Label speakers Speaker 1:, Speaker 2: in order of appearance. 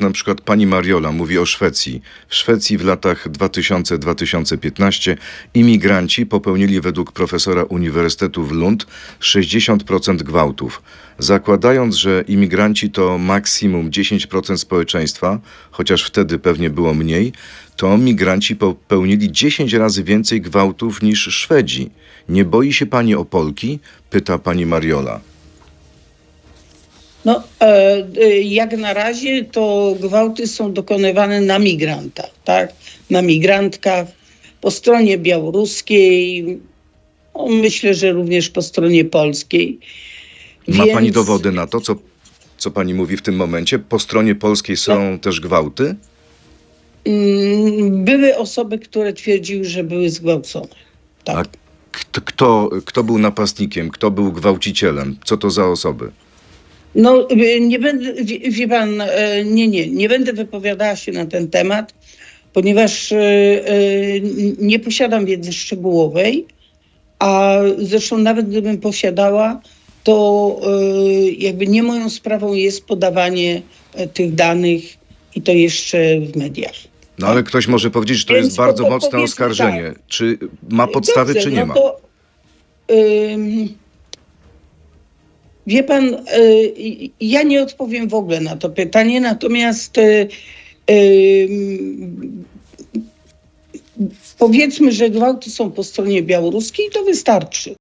Speaker 1: Na przykład pani Mariola mówi o Szwecji. W Szwecji w latach 2000-2015 imigranci popełnili według profesora Uniwersytetu w Lund 60% gwałtów. Zakładając, że imigranci to maksimum 10% społeczeństwa, chociaż wtedy pewnie było mniej, to migranci popełnili 10 razy więcej gwałtów niż Szwedzi. Nie boi się pani o Polki? Pyta pani Mariola.
Speaker 2: No, e, e, jak na razie to gwałty są dokonywane na migrantach, tak? Na migrantkach, po stronie białoruskiej, no, myślę, że również po stronie polskiej.
Speaker 1: Ma
Speaker 2: Więc-
Speaker 1: pani dowody na to, co, co pani mówi w tym momencie? Po stronie polskiej są też gwałty?
Speaker 2: Mm, Były osoby, które twierdziły, że były zgwałcone.
Speaker 1: A
Speaker 2: Tak.
Speaker 1: kto, kto, kto był napastnikiem? Kto był gwałcicielem? Co to za osoby?
Speaker 2: No, y, nie będę, wie, pan, e, nie, nie, nie będę wypowiadała się na ten temat, ponieważ e, e, nie posiadam wiedzy szczegółowej, a zresztą nawet gdybym posiadała, to jakby nie moją sprawą jest podawanie tych danych i to jeszcze w mediach.
Speaker 1: No ale ktoś może powiedzieć, że to
Speaker 2: Więc
Speaker 1: jest bardzo
Speaker 2: po-
Speaker 1: mocne oskarżenie. Czy ma podstawy,
Speaker 2: Dobrze,
Speaker 1: czy nie
Speaker 2: no
Speaker 1: ma?
Speaker 2: To, ym, wie pan, y, ja nie odpowiem w ogóle na to pytanie, natomiast y, ym, powiedzmy, że gwałty są po stronie białoruskiej, to wystarczy.